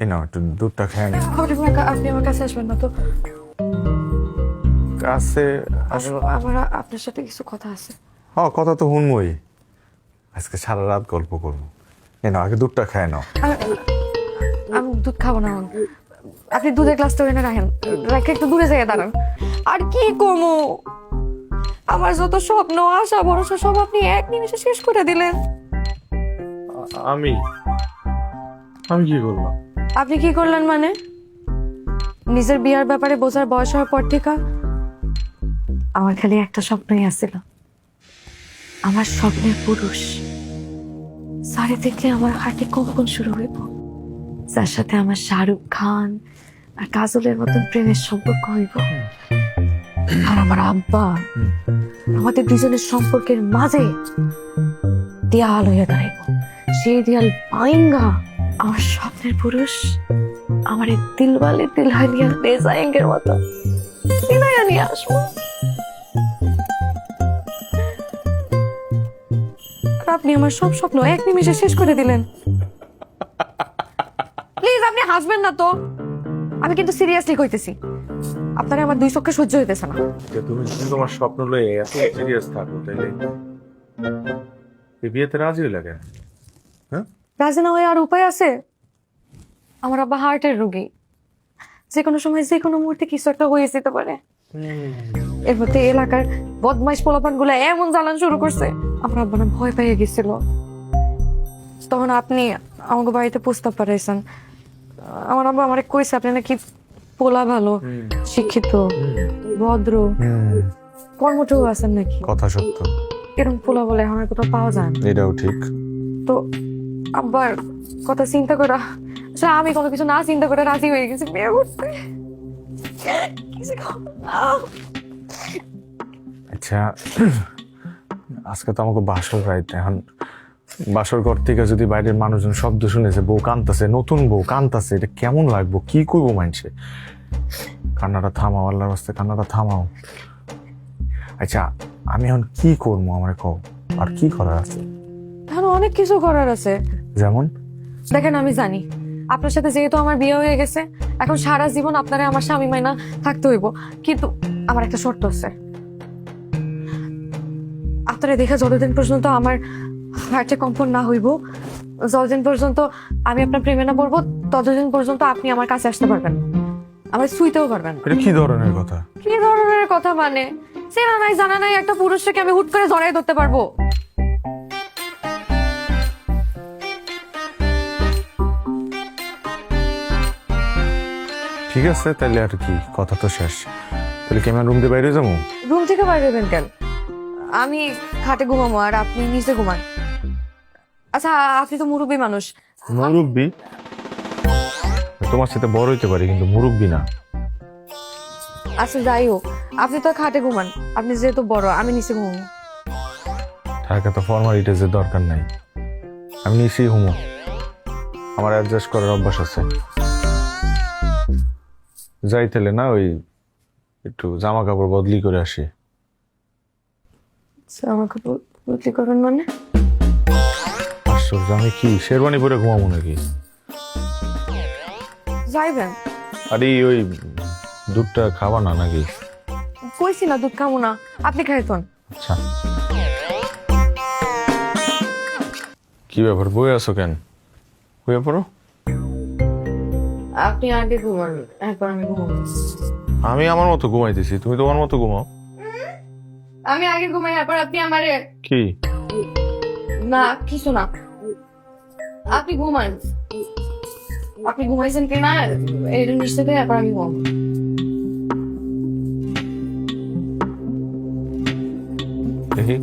এই নাও একটু দুধটা খেয়ে কাছে কাছে আসলে আপনার সাথে কিছু কথা আছে। হ্যাঁ কথা তো শুনবই। আজকে সারা রাত গল্প করব। এ নাও আগে দুধটা খায় নাও। আমি দুধ খাব না এখন। আপনি দুধের গ্লাসটা এনে রাখেন। রেখে একটু দূরে যেয়ে দাঁড়ান। আর কি কমু আমার যত স্বপ্ন আশা ভরসা সব আপনি এক নিমিষে শেষ করে দিলেন। আমি? আমি কি করলাম? আপনি কি করলেন মানে? নিজের বিয়ার ব্যাপারে বোঝার বয়স হওয়ার পর থেকে আমার খালি একটা স্বপ্নই আসছিল আমার স্বপ্নের পুরুষ। সাড়ে দেখলে আমার হার্টে কম্পন শুরু হইব। যার সাথে আমার শাহরুখ খান আর কাজলের মতন প্রেমের সম্পর্ক হইব। আর আমার আব্বা, আমাদের দুজনের সম্পর্কের মাঝে দেয়াল হইয়া দাঁড়াইব। সেই দেয়াল পাইঙ্গা আমার স্বপ্নের পুরুষ, আমার দিলওয়ালে দিলহানিয়া রেজাইঙ্গের মতো দিলাইয়া নিয়ে আসব। আপনি আমার সব স্বপ্ন এক নিমিষে শেষ করে দিলেন। প্লিজ আপনি হাসবেন না তো। আমি কিন্তু সিরিয়াসলি কইতেছি। আপনারা আমার দুই চোখে সহ্য হইতেছে না। যে তুমি যদি তোমার স্বপ্ন লয়ে এত সিরিয়াস থাকো তাইলে এই বিয়েতে রাজি হইলা কেন? হ্যাঁ? রাজি না হয়ে আর উপায় আছে? আমার আব্বা হার্টের রোগী। যে কোনো সময় যে কোনো মুহূর্তে কিছু একটা হয়ে যেতে পারে। এর মধ্যে এলাকার বদমাইশ পোলাপানগুলো এমন জ্বালান শুরু করছে। আমার আব্বা না ভয় পেয়ে গেছিল। তখন আপনি আমাকে বাড়িতে প্রস্তাব পাঠাইছেন। আমার আব্বা আমার কইছে আপনি নাকি পোলা ভালো শিক্ষিত ভদ্র কর্মঠও আছেন নাকি? কথা সত্য। এরকম পোলা বলে আমার কোথাও পাওয়া যায় না। এটাও ঠিক। তো আব্বার কথা চিন্তা করা আসলে আমি কোনো কিছু না চিন্তা করে রাজি হয়ে গেছি বিয়ে করতে। আচ্ছা আজকে তো আমাকে বাসর রাইতে এখন বাসর ঘর থেকে যদি বাইরের মানুষজন শব্দ শুনেছে বউ কান্তাছে নতুন বউ কান্তাছে এটা কেমন লাগবো? কি করব মানছে কান্নাটা থামাও আল্লাহর রাস্তায় কান্নাটা থামাও। আচ্ছা আমি এখন কি করব আমার কও? আর কি করার আছে? এখন অনেক কিছু করার আছে। যেমন? দেখেন আমি জানি। আপনার সাথে যেহেতু আমার বিয়ে হয়ে গেছে এখন সারা জীবন আপনারা আমার স্বামী মাইনা থাকতে হইব। কিন্তু আমার একটা শর্ত আছে। আপনারা দেখে যতদিন পর্যন্ত আমার হার্টে কম্পন না হইব। যতদিন পর্যন্ত আমি আপনার প্রেমে না পড়ব ততদিন পর্যন্ত আপনি আমার কাছে আসতে পারবেন আমার শুইতেও পারবেন এটা কি ধরনের কথা? কি ধরনের কথা মানে? চেনা নাই জানা নাই একটা পুরুষকে আমি হুট করে জড়াই ধরতে পারব। ঠিক আছে তাহলে আর কি? কথা তো শেষ। তাহলে কি আমার রুম দিয়ে বাইরে যাব? রুম থেকে বাইরে হবেন কেন? আমি খাটে ঘুমাবো আর আপনি নিচে ঘুমান। আচ্ছা আপনি তো মুরব্বী মানুষ। মুরব্বী? তোমার সাথে বড় হইতে পারি কিন্তু মুরব্বী না। আচ্ছা যাই হোক আপনি তো খাটে ঘুমান। আপনি যেহেতু বড় আমি নিচে ঘুমাবো। ঢাকা তো ফর্মালিটিজের দরকার নাই। আমি নিশ্চয়ই ঘুমো। আমার অ্যাডজাস্ট করার অভ্যাস আছে। যাই তাহলে না ওই একটু জামা কাপড় বদলি করে আসি। আচ্ছা, আমাকে বদলি করবেন মানে। আশ্চর্য আমি কি শেরওয়ানি পরে ঘুমাবো নাকি? যাইবেন। আরে ওই দুধটা খাবা না নাকি? কইছি না দুধ খাব না আপনি খাইতন। আচ্ছা। কি ব্যাপার বই আছো কেন? বইয়া পড়ো। আপনি আগে ঘুমান একবার আমি ঘুমাবো। আমি আমার মতো ঘুমাইতেছি তুমি তোমার মতো ঘুমাও। আমি আগে ঘুমাই তারপর আপনি আমারে কি? না কিছু না আপনি ঘুমান। আপনি ঘুমাইছেন কিনা এই নিশ্চিত একবার আমি ঘুমাবো। দেখি।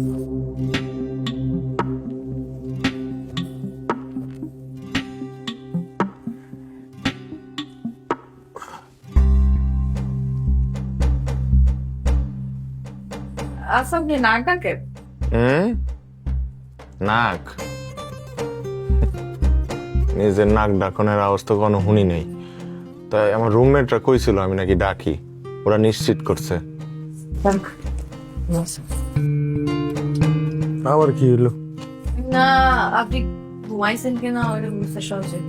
আপনি নাক ডাকে? হুম নাক? নিজের নাক ডাকনের আওয়াজ তো কোনো শুনি নেই। তাই আমার রুমমেটরা কইছিল আমি নাকি ডাকি। ওরা নিশ্চিত করছে। আবার কি হলো? না আপনি ঘুমাইছেন কিনা? ওইটা বুঝতে সহজে